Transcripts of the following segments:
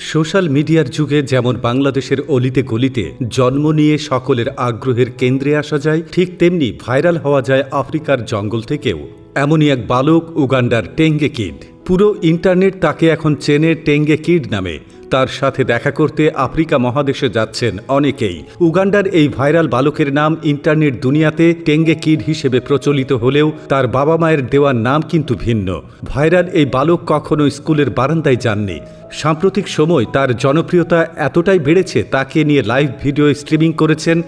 Social মিডিয়ার যুগে যেমন বাংলাদেশের অলিতে গলিতে জন্ম নিয়ে সকলের আগ্রহের কেন্দ্রে আসা যায়, ঠিক তেমনি ভাইরাল হওয়া যায় আফ্রিকার জঙ্গল থেকেও। এমনই এক বালক উগান্ডার টেঙ্গে কিড। পুরো ইন্টারনেট তাকে এখন চেনে টেঙ্গে কিড নামে। তার সাথে দেখা করতে আফ্রিকা মহাদেশে যাচ্ছেন অনেকেই। উগান্ডার এই ভাইরাল বালকের নাম ইন্টারনেট দুনিয়াতে টেঙ্গে কিড হিসেবে প্রচলিত হলেও তার বাবা মায়ের দেওয়ার নাম কিন্তু ভিন্ন। ভাইরাল এই বালক কখনো স্কুলের বারান্দায় যাননি। সাম্প্রতিক সময় তার জনপ্রিয়তা এতটাই বেড়েছে তাকে নিয়ে লাইভ ভিডিও স্ট্রিমিং করেছেন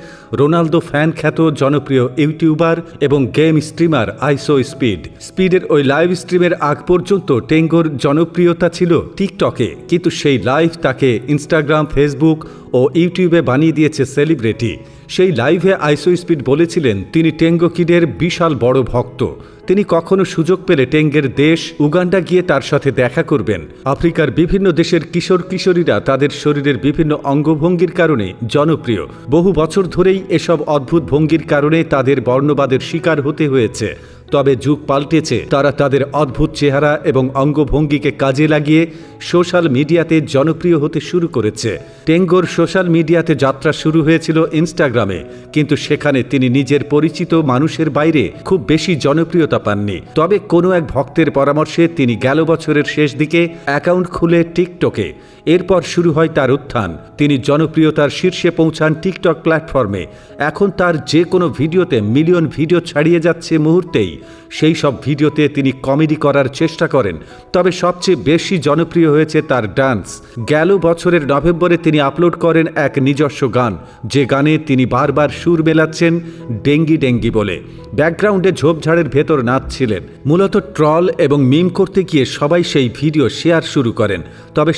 রোনালদো ফ্যান খ্যাত জনপ্রিয় ইউটিউবার এবং গেম স্ট্রিমার আইসো স্পিড। স্পিডের ওই লাইভ স্ট্রিমের আগ পর্যন্ত টেঙ্গোর জনপ্রিয়তা ছিল টিকটকে, কিন্তু সেই লাইভ তাকে ইনস্টাগ্রাম ফেসবুক ও ইউটিউবে বানিয়ে দিয়েছে সেলিব্রিটি সেই লাইভে আইসো স্পিড বলেছিলেন, তিনি টেঙ্গো কিডের বিশাল বড় ভক্ত। তিনি কখনো সুযোগ পেলে টেঙ্গের দেশ, উগান্ডা গিয়ে তার সাথে দেখা করবেন। আফ্রিকার বিভিন্ন দেশের কিশোর কিশোরীরা তাদের শরীরের বিভিন্ন অঙ্গভঙ্গির কারণে জনপ্রিয়। বহু বছর ধরেই এসব অদ্ভুত ভঙ্গির কারণে তাদের বর্ণবাদের শিকার হতে হয়েছে। তবে যুগ পাল্টেছে। তারা তাদের অদ্ভুত চেহারা এবং অঙ্গভঙ্গিকে কাজে লাগিয়ে সোশ্যাল মিডিয়াতে জনপ্রিয় হতে শুরু করেছে। টেঙ্গোর সোশ্যাল মিডিয়াতে যাত্রা শুরু হয়েছিল ইনস্টাগ্রামে, কিন্তু সেখানে তিনি নিজের পরিচিত মানুষের বাইরে খুব বেশি জনপ্রিয়তা পাননি। তবে কোনো এক ভক্তের পরামর্শে তিনি গেল বছরের শেষ দিকে অ্যাকাউন্ট খুলে টিকটকে। এরপর শুরু হয় তার উত্থান। তিনি জনপ্রিয়তার শীর্ষে পৌঁছান টিকটক প্ল্যাটফর্মে। এখন তার যে কোনো ভিডিওতে মিলিয়ন ভিডিও ছাড়িয়ে যাচ্ছে মুহূর্তেই। সেই সব ভিডিওতে তিনি কমেডি করার চেষ্টা করেন, তবে সবচেয়ে বেশি জনপ্রিয় হয়েছে তার ডান্স। গেল বছরের নভেম্বরে তিনি আপলোড করেন এক নিজস্ব গান, যে গানে তিনি বারবার সুর মেলাচ্ছেন ডেঙ্গি ডেঙ্গি বলে। ব্যাকগ্রাউন্ডে ঝোপঝাড়ের ভেতর নাচছিলেন। মূলত ট্রল এবং মিম করতে গিয়ে সবাই সেই ভিডিও শেয়ার শুরু করেন। তবে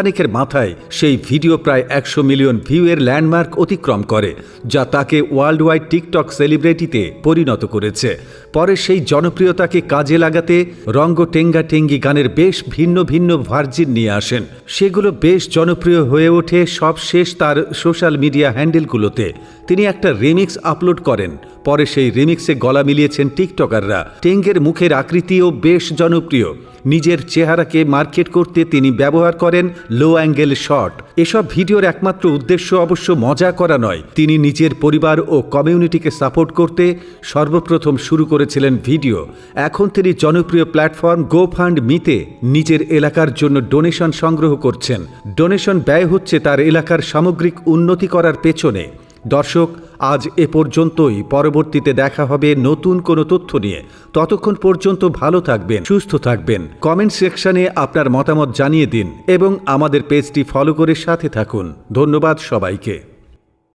সপ্তাহখানেকের মাথায় সেই ভিডিও প্রায় একশো মিলিয়ন ভিউয়ের ল্যান্ডমার্ক অতিক্রম করে, যা তাকে ওয়ার্ল্ড ওয়াইড টিকটক সেলিব্রিটিতে পরিণত করেছে। পরে সেই জনপ্রিয়তাকে কাজে লাগাতে রঙ্গ টেঙ্গা টেঙ্গি গানের বেশ ভিন্ন ভিন্ন ভার্জিন নিয়ে আসেন। সেগুলো বেশ জনপ্রিয় হয়ে ওঠে সব শেষ তার সোশ্যাল মিডিয়া হ্যান্ডেলগুলোতে। তিনি একটা রিমিক্স আপলোড করেন। পরে সেই রিমিক্সে গলা মিলিয়েছেন টিকটকাররা। টেঙ্গের মুখের আকৃতিও বেশ জনপ্রিয়। নিজের চেহারাকে মার্কেট করতে তিনি ব্যবহার করেন লো অ্যাঙ্গেল শট। এসব ভিডিওর একমাত্র উদ্দেশ্য অবশ্য মজা করা নয়। তিনি নিজের পরিবার ও কমিউনিটিকে সাপোর্ট করতে সর্বপ্রথম শুরু করেছিলেন ভিডিও। এখন তিনি জনপ্রিয় প্ল্যাটফর্ম গো ফান্ড মিতে নিজের এলাকার জন্য ডোনেশন সংগ্রহ করছেন। ডোনেশন ব্যয় হচ্ছে তার এলাকার সামগ্রিক উন্নতি করার পেছনে। দর্শক, আজ এ পর্যন্তই। পরবর্তীতে দেখা হবে নতুন কোনো তথ্য নিয়ে। ততক্ষণ পর্যন্ত ভালো থাকবেন, সুস্থ থাকবেন। কমেন্ট সেকশনে আপনার মতামত জানিয়ে দিন এবং আমাদের পেজটি ফলো করে সাথে থাকুন। ধন্যবাদ সবাইকে।